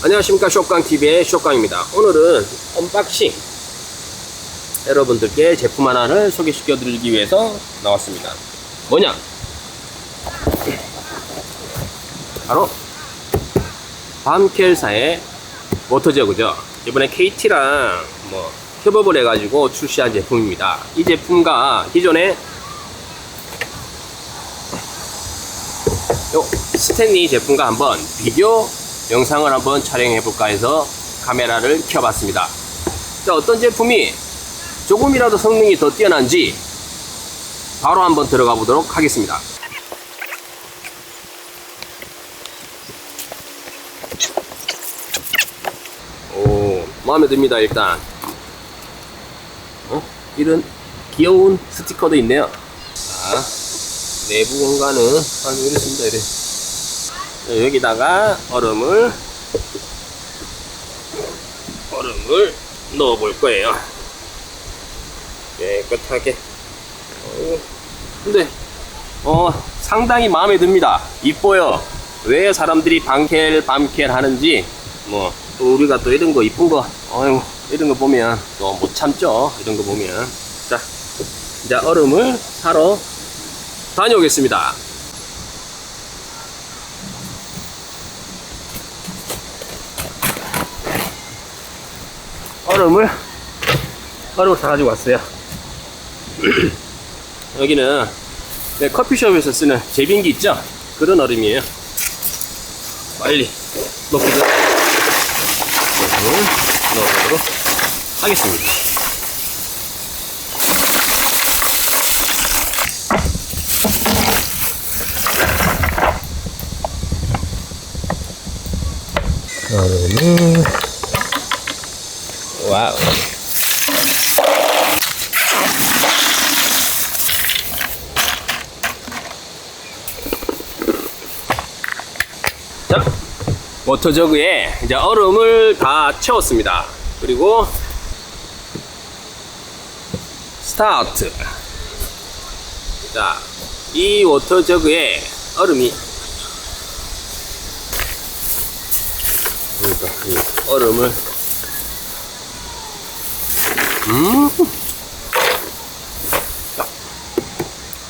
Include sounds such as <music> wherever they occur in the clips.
안녕하십니까. 쇼깡TV의 쇼깡입니다. 오늘은 언박싱. 여러분들께 제품 하나를 소개시켜 드리기 위해서 나왔습니다. 뭐냐? 바로 밤켈사의 워터저그죠. 이번에 KT랑 뭐 협업을 해가지고 출시한 제품입니다. 이 제품과 기존에 요 스탠리 제품과 한번 비교 영상을 한번 촬영해 볼까 해서 카메라를 켜봤습니다. 자, 어떤 제품이 조금이라도 성능이 더 뛰어난지 바로 한번 들어가 보도록 하겠습니다. 오, 마음에 듭니다, 일단. 어? 이런 귀여운 스티커도 있네요. 자, 내부 공간은 한 이렇습니다, 이래. 자, 여기다가 얼음을 얼음을 넣어 볼 거예요. 깨끗하게. 어, 근데 어 상당히 마음에 듭니다. 이뻐요. 왜 사람들이 방켈 밤켈 하는지 뭐 또 우리가 또 이런 거 이쁜 거 어휴 이런 거 보면 또 못 참죠. 이런 거 보면 자 이제 얼음을 사러 다녀오겠습니다. 얼음을 얼음을 사가지고 왔어요. <clears throat> 여기는 네, 커피숍에서 쓰는 제빙기 있죠? 그런 얼음이에요. 빨리 넣기 얼음을 넣어보도록 하겠습니다. 얼음을 와우. 자, 워터저그에 이제 얼음을 다 채웠습니다. 그리고 스타트. 자, 이 워터저그에 얼음이 그러니까 이 얼음을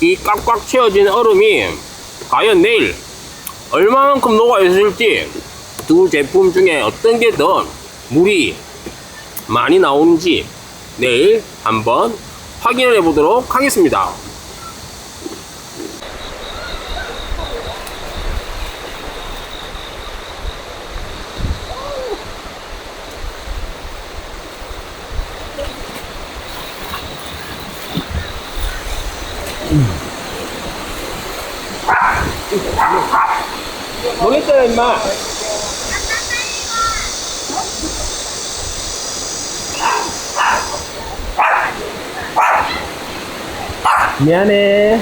이 꽉꽉 채워진 얼음이 과연 내일 얼마만큼 녹아 있을지 두 제품 중에 어떤 게 더 물이 많이 나오는지 내일 한번 확인을 해 보도록 하겠습니다. 모르겠어요, 임마. 미안해.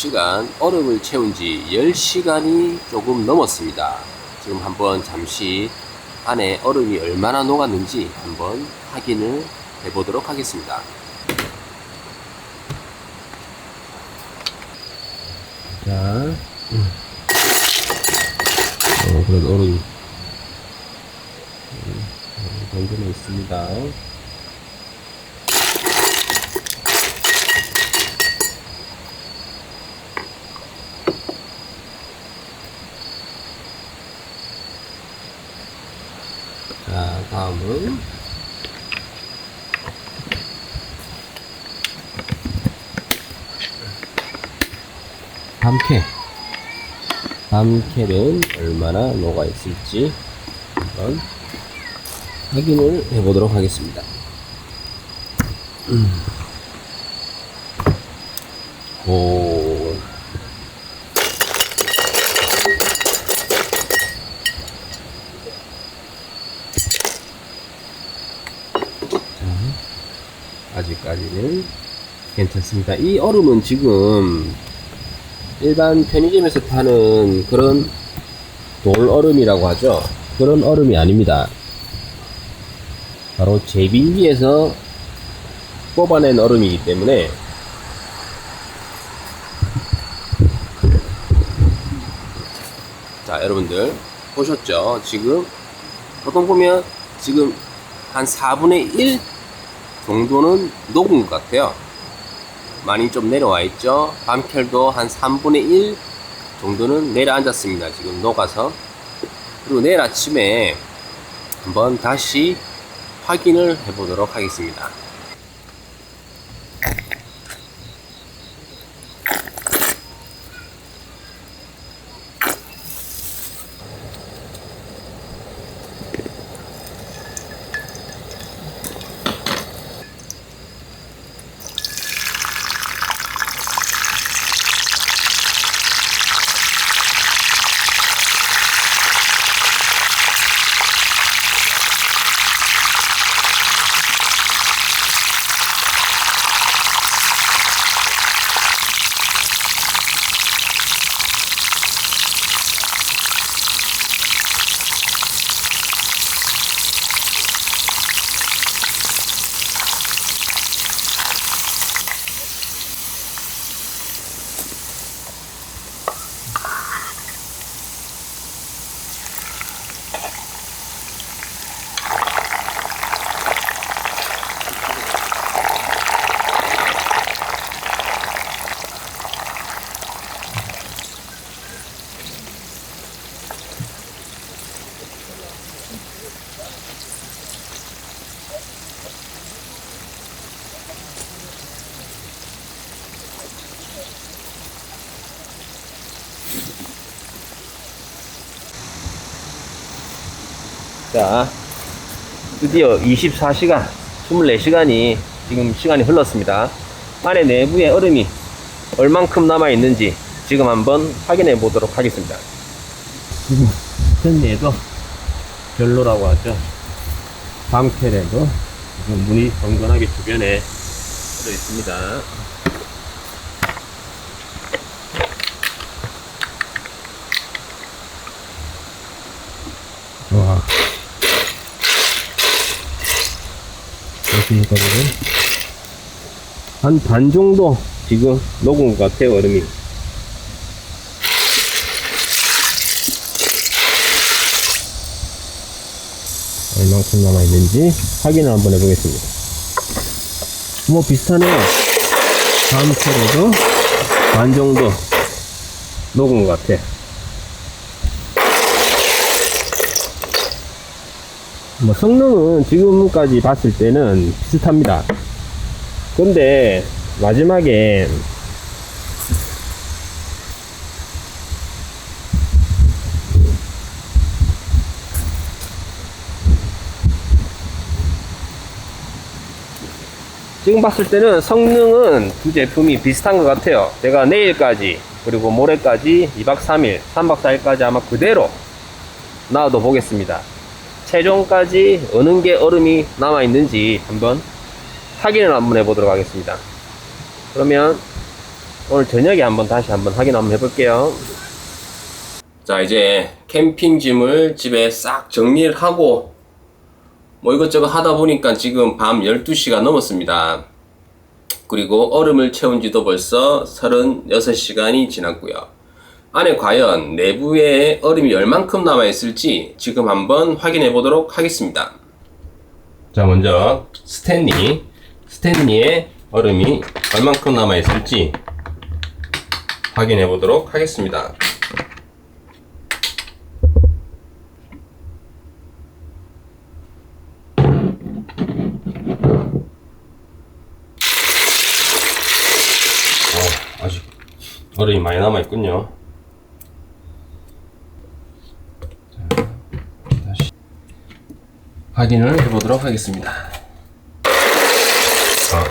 9시간 얼음을 채운 지 10시간이 조금 넘었습니다. 지금 한번 잠시 안에 얼음이 얼마나 녹았는지 한번 확인을 해보도록 하겠습니다. 자, 어, 그래도 얼음이 얼음 정도는 있습니다. 밤캐는 얼마나 녹아 있을지 한번 확인을 해보도록 하겠습니다. 음. 오. 아직까지는 괜찮습니다. 이 얼음은 지금 일반 편의점에서 파는 그런 돌 얼음이라고 하죠. 그런 얼음이 아닙니다. 바로 제빙기에서 뽑아낸 얼음이기 때문에 자 여러분들 보셨죠? 지금 보통 보면 지금 한 4분의 1 정도는 녹은 것 같아요. 많이 좀 내려와 있죠. 밤켈도 한 3분의 1 정도는 내려앉았습니다. 지금 녹아서. 그리고 내일 아침에 한번 다시 확인을 해보도록 하겠습니다. 자, 드디어 24시간, 24시간이 지금 시간이 흘렀습니다. 안에 내부에 얼음이 얼만큼 남아 있는지 지금 한번 확인해 보도록 하겠습니다. 지금 현내도 별로라고 하죠. 밤캐에도 문이 건건하게 주변에 들어 있습니다. 지금? 한반 정도 지금 녹은 것 같아요, 얼음이. 얼만큼 남아있는지 확인을 한번 해보겠습니다. 뭐 비슷하네요. 다음 차례도 반 정도 녹은 것 같아. 뭐 성능은 지금까지 봤을 때는 비슷합니다. 근데 마지막에 지금 봤을 때는 성능은 두 제품이 비슷한 것 같아요. 제가 내일까지 그리고 모레까지 2박 3일, 3박 4일까지 아마 그대로 놔둬 보겠습니다. 최종까지 어느 게 얼음이 남아 있는지 한번 확인을 한번 해보도록 하겠습니다. 그러면 오늘 저녁에 한번 다시 한번 확인 한번 해볼게요. 자, 이제 캠핑 짐을 집에 싹 정리를 하고 뭐 이것저것 하다 보니까 지금 밤 12시가 넘었습니다. 그리고 얼음을 채운 지도 벌써 36시간이 지났고요. 안에 과연 내부에 얼음이 얼만큼 남아있을지 지금 한번 확인해 보도록 하겠습니다. 자, 먼저 스탠리. 스탠리에 얼음이 얼만큼 남아있을지 확인해 보도록 하겠습니다. 어, 아직 얼음이 많이 남아있군요. 자, 다시 확인을 해보도록 하겠습니다. 아,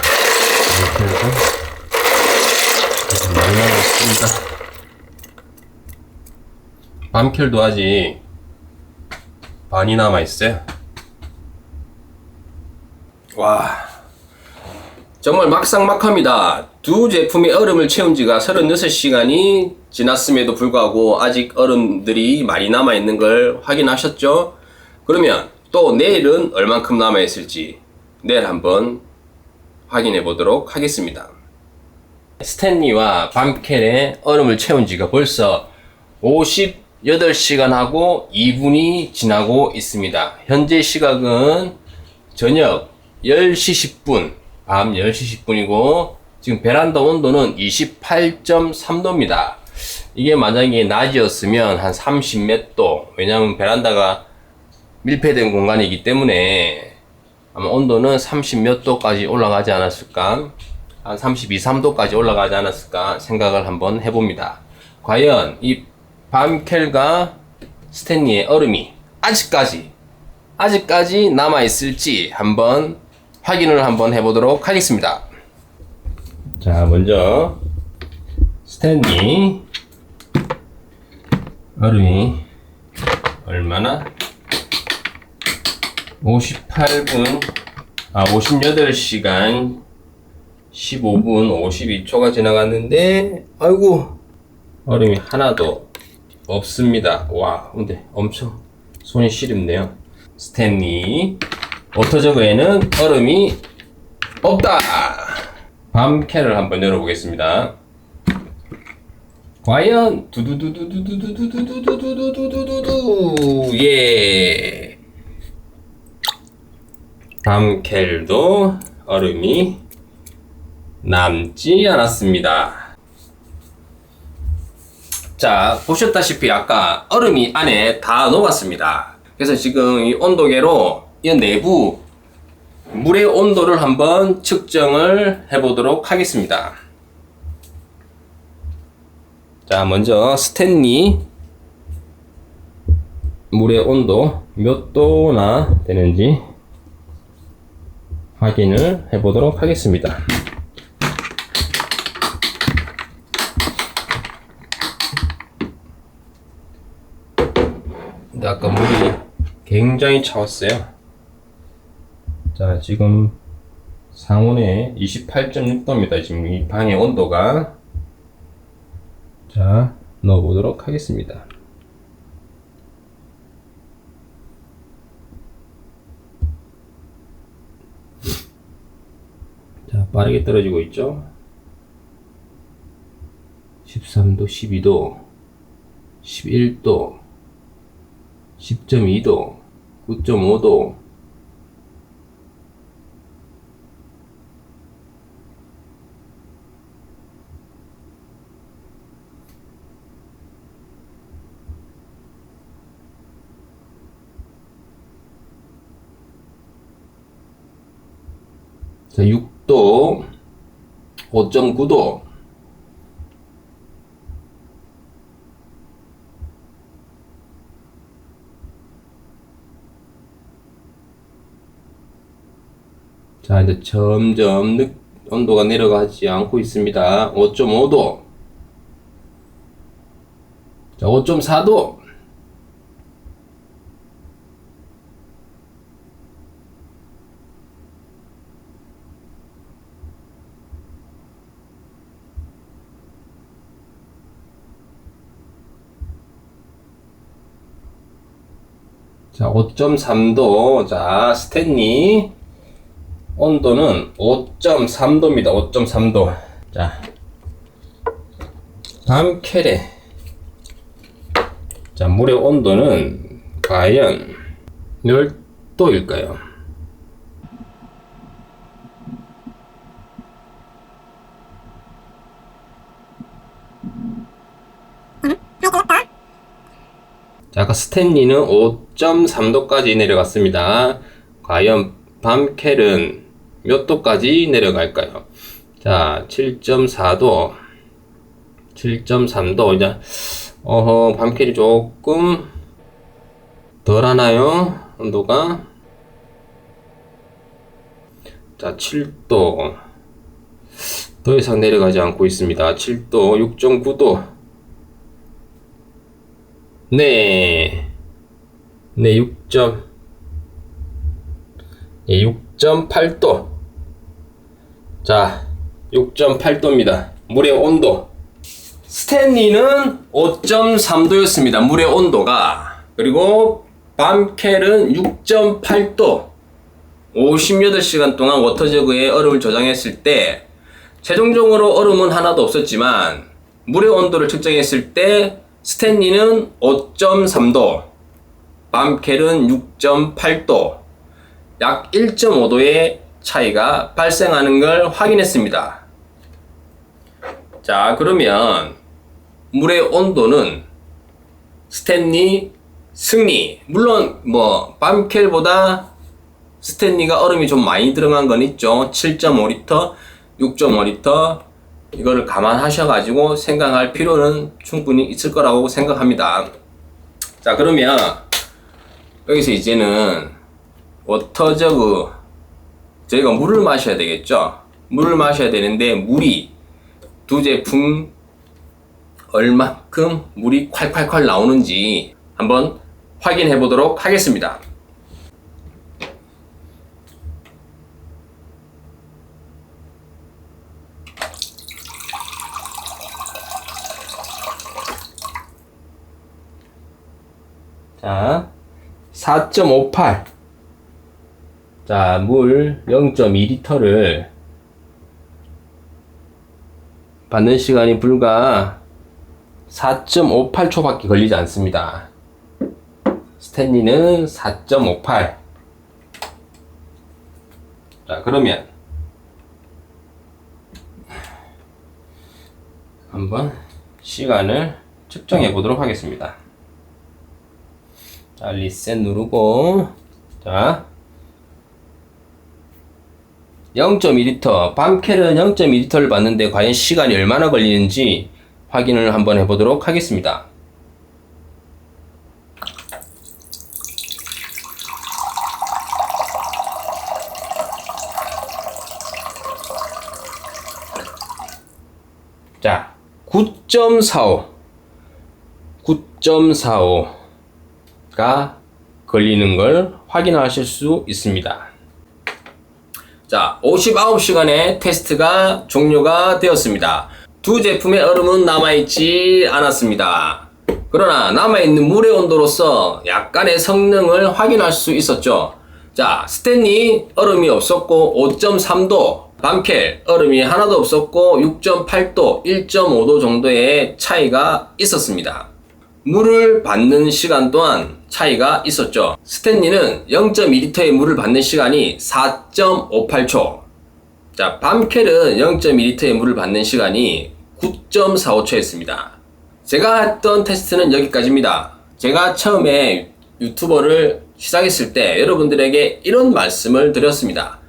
이렇게 해서 아직 많이 남아있습니다. 밤켈도 아직 많이 남아있어요. 와, 정말 막상막합니다. 두 제품의 얼음을 채운 지가 36시간이 지났음에도 불구하고 아직 얼음들이 많이 남아있는 걸 확인하셨죠? 그러면 또 내일은 얼만큼 남아 있을지 내일 한번 확인해 보도록 하겠습니다. 스탠리와 밤켈의 얼음을 채운 지가 벌써 58시간하고 2분이 지나고 있습니다. 현재 시각은 저녁 10시 10분, 밤 10시 10분이고, 지금 베란다 온도는 28.3도입니다. 이게 만약에 낮이었으면 한 30몇 도, 왜냐면 베란다가 밀폐된 공간이기 때문에 아마 온도는 30 몇 도까지 올라가지 않았을까, 한 32, 3도까지 올라가지 않았을까 생각을 한번 해봅니다. 과연 이 밤켈과 스탠리의 얼음이 아직까지 아직까지 남아 있을지 한번 확인을 한번 해보도록 하겠습니다. 자, 먼저 스탠리 얼음이 얼마나 58분 아 58시간 15분 52초가 지나갔는데 아이고 얼음이 하나도 없습니다. 와, 근데 엄청 손이 시립네요. 스탠리 워터저그에는 얼음이 없다. 밤캔을 한번 열어보겠습니다. 과연 두두두두두두두두두두두두두두 예. 밤켈도 얼음이 남지 않았습니다. 자, 보셨다시피 아까 얼음이 안에 다 녹았습니다. 그래서 지금 이 온도계로 이 내부 물의 온도를 한번 측정을 해보도록 하겠습니다. 자, 먼저 스탠리 물의 온도 몇 도나 되는지 확인을 해보도록 하겠습니다. 근데 아까 물이 굉장히 차웠어요. 자, 지금 상온에 28.6도입니다. 지금 이 방의 온도가. 자, 넣어보도록 하겠습니다. 자, 빠르게 떨어지고 있죠? 13도, 12도, 11도, 10.2도, 9.5도, 자, 6 도, 5.9도, 자, 이제 점점 느, 온도가 내려가지 않고 있습니다. 5.5도. 자, 5.4도. 자, 5.3도. 자, 스탠리. 온도는 5.3도입니다. 5.3도. 자, 밤캐레. 자, 물의 온도는 과연 몇 도일까요? 자, 아까 스탠리는 5.3도까지 내려갔습니다. 과연 밤켈은 몇 도까지 내려갈까요? 자, 7.4도, 7.3도. 이제, 어허, 밤켈이 조금 덜 하나요? 온도가? 자, 7도. 더 이상 내려가지 않고 있습니다. 7도, 6.9도. 네. 네, 6. 예, 6.8도. 자, 6.8도입니다. 물의 온도. 스탠리는 5.3도였습니다. 물의 온도가. 그리고 밤켈은 6.8도. 58시간 동안 워터저그에 얼음을 저장했을 때 최종적으로 얼음은 하나도 없었지만 물의 온도를 측정했을 때 스탠리는 5.3도, 밤켈은 6.8도, 약 1.5도의 차이가 발생하는 걸 확인했습니다. 자, 그러면 물의 온도는 스탠리 승리. 물론 뭐 밤켈보다 스탠리가 얼음이 좀 많이 들어간 건 있죠. 7.5리터, 6.5리터 이거를 감안하셔가지고 생각할 필요는 충분히 있을 거라고 생각합니다. 자 그러면 여기서 이제는 워터저그 저희가 물을 마셔야 되겠죠. 물을 마셔야 되는데 물이 두 제품 얼마큼 물이 콸콸콸 나오는지 한번 확인해 보도록 하겠습니다. 자, 4.58. 자, 물 0.2리터를 받는 시간이 불과 4.58초밖에 걸리지 않습니다. 스탠리는 4.58. 자, 그러면 한번 시간을 측정해 보도록 하겠습니다. 자, 리셋 누르고, 자, 0.2리터, 밤켈은 0.2리터를 받는데 과연 시간이 얼마나 걸리는지 확인을 한번 해보도록 하겠습니다. 자, 9.45. 9.45 가 걸리는 걸 확인하실 수 있습니다. 자, 59시간의 테스트가 종료가 되었습니다. 두 제품의 얼음은 남아있지 않았습니다. 그러나 남아있는 물의 온도로서 약간의 성능을 확인할 수 있었죠. 자, 스탠리 얼음이 없었고 5.3도, 밤켈 얼음이 하나도 없었고 6.8도, 1.5도 정도의 차이가 있었습니다. 물을 받는 시간 또한 차이가 있었죠. 스탠리는 0.2리터의 물을 받는 시간이 4.58초. 자, 밤켈은 0.2리터의 물을 받는 시간이 9.45초였습니다. 제가 했던 테스트는 여기까지입니다. 제가 처음에 유튜버를 시작했을 때 여러분들에게 이런 말씀을 드렸습니다.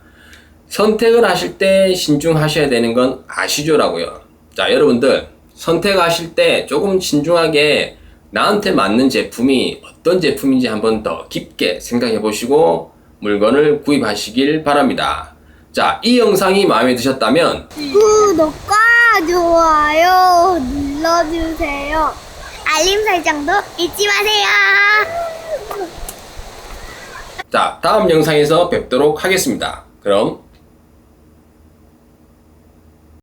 선택을 하실 때 신중하셔야 되는 건 아시죠 라고요. 자, 여러분들 선택하실 때 조금 신중하게 나한테 맞는 제품이 어떤 제품인지 한번 더 깊게 생각해 보시고 물건을 구입하시길 바랍니다. 자, 이 영상이 마음에 드셨다면 구독과 좋아요 눌러주세요. 알림 설정도 잊지 마세요. 자, 다음 영상에서 뵙도록 하겠습니다. 그럼